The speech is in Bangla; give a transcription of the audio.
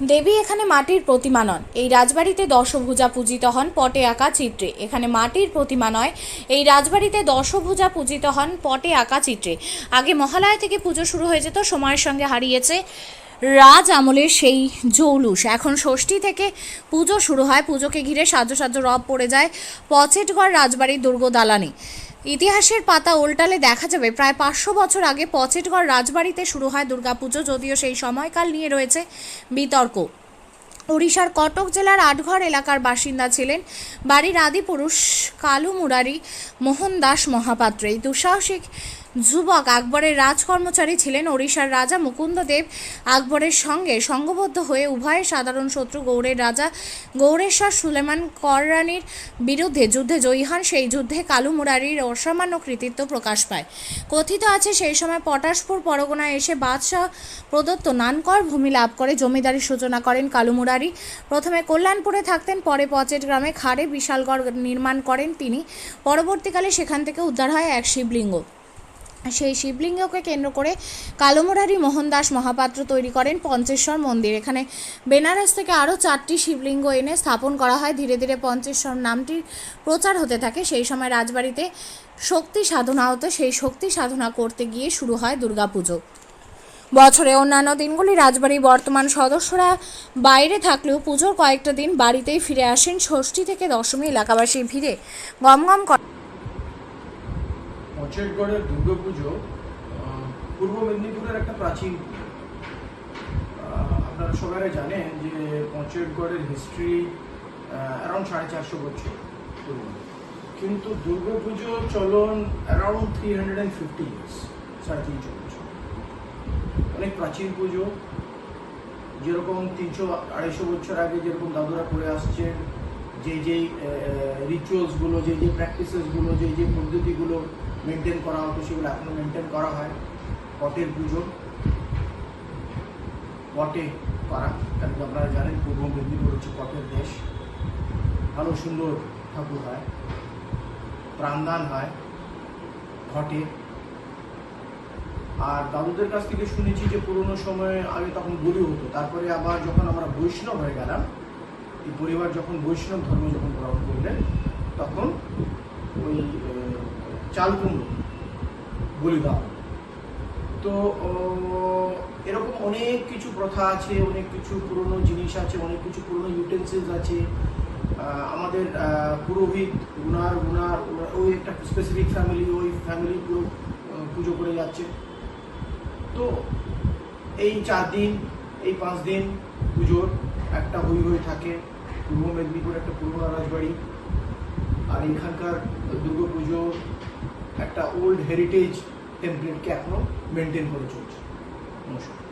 দেবী এখানে মাটির প্রতিমা নন। এই রাজবাড়িতে দশভুজা পূজিত হন, পটে আঁকা চিত্রে। এখানে মাটির প্রতিমা নয়, এই রাজবাড়িতে দশভুজা পূজিত হন, পটে আঁকা চিত্রে। আগে মহালয়া থেকে পুজো শুরু হয়ে যেত সময়ের সঙ্গে হারিয়েছে রাজ আমলের সেই জৌলুস। এখন ষষ্ঠী থেকে পুজো শুরু হয়, পুজোকে ঘিরে সাজো সাজো রব পড়ে যায় পচেটগড় রাজবাড়ির দুর্গ দালানে ইতিহাসের পাতা উল্টালে দেখা যাবে। প্রায় পাঁচশো বছর আগে পচেটগড় রাজবাড়িতে শুরু হয় দুর্গাপুজো, যদিও সেই সময়কাল নিয়ে রয়েছে বিতর্ক। ওড়িশার কটক জেলার আটঘর এলাকার বাসিন্দা ছিলেন বাড়ির আদিপুরুষ কালু মুরারি মোহন দাস মহাপাত্র। এই দুঃসাহসিক যুবক আকবরের রাজকর্মচারী ছিলেন ওড়িশার রাজা মুকুন্দদেব আকবরের সঙ্গে সঙ্গবদ্ধ হয়ে উভয়ের সাধারণ শত্রু গৌড়ের রাজা গৌড়েশ্বর সুলেমান কররানির বিরুদ্ধে যুদ্ধে জয়ী হন। সেই যুদ্ধে কালু মুরারির অসামান্য কৃতিত্ব প্রকাশ পায়। কথিত আছে, সেই সময় পটাশপুর পরগনায় এসে বাদশাহ প্রদত্ত নানকর ভূমি লাভ করে। জমিদারির সূচনা করেন কালু মুরারি। প্রথমে কল্যাণপুরে থাকতেন, পরে পচেট গ্রামে খাড়ে বিশালগড় নির্মাণ করেন তিনি। পরবর্তীকালে সেখান থেকে উদ্ধার হয় এক শিবলিঙ্গ। সেই শিবলিঙ্গকে কেন্দ্র করে কালোমুরারি মোহনদাস মহাপাত্র তৈরি করেন পঞ্চেশ্বর মন্দির। এখানে বেনারস থেকে আরও চারটি শিবলিঙ্গ এনে স্থাপন করা হয়। ধীরে ধীরে পঞ্চেশ্বর নামটির প্রচার হতে থাকে। সেই সময় রাজবাড়িতে শক্তি সাধনা হতো। সেই শক্তি সাধনা করতে গিয়ে শুরু হয় দুর্গাপুজো। বছরে অন্যান্য দিনগুলি রাজবাড়ির বর্তমান সদস্যরা বাইরে থাকলেও পুজোর কয়েকটা দিন বাড়িতেই ফিরে আসেন ষষ্ঠী থেকে দশমী এলাকাবাসীর ভিড়ে গমগম করে পঞ্চায়েতগড়ের দুর্গাপুজো পূর্ব মেদিনীপুরের একটা প্রাচীন আপনারা সবাই জানেন যে পঞ্চায়েতগড়ের হিস্ট্রি অ্যারাউন্ড সাড়ে চারশো বছর পুরনো কিন্তু দুর্গাপুজো চলন around three hundred and fifty years সাড়ে তিনশো বছর। অনেক প্রাচীন পুজো, যেরকম তিনশো আড়াইশো বছর আগে যেরকম দাদুরা করে আসছে যে যেই রিচুয়ালসগুলো যে যে প্র্যাকটিসেসগুলো যে যে পদ্ধতিগুলো মেনটেন করা হতো, সেগুলো এখনও মেনটেন করা হয়। পটের পুজো। পটে করা কারণ আপনারা জানেন, পূর্ব মেদিনীপুর হচ্ছে পটের দেশ। ভালো সুন্দর ঠাকুর হয়। প্রাণদান হয় ঘটে। আর দাদুদের কাছ থেকে শুনেছি যে পুরোনো সময়ে আগে তখন বলি হতো, তারপরে আবার যখন আমরা বৈষ্ণব হয়ে গেলাম, এই পরিবার যখন বৈষ্ণব ধর্ম যখন গ্রহণ করলেন, তখন ওই চাল কুমড়ো, বলি তো এরকম অনেক কিছু প্রথা আছে, অনেক কিছু পুরনো জিনিস আছে, অনেক কিছু পুরনো ইউটেন্সিলস আছে। আমাদের পুরোহিত গুনার গুনার ওই একটা স্পেসিফিক ফ্যামিলি ওই ফ্যামিলি পুরো পুজো করে যাচ্ছে। তো, এই চার দিন, এই পাঁচ দিন পুজোর একটা হই হয়ে থাকে। পূর্ব মেদিনীপুর একটা পুরোনো রাজবাড়ি আর এখানকার দুর্গা পুজো একটা ওল্ড হেরিটেজ টেমপ্লেটকে এখনও মেনটেন করে চলছে। নমস্কার।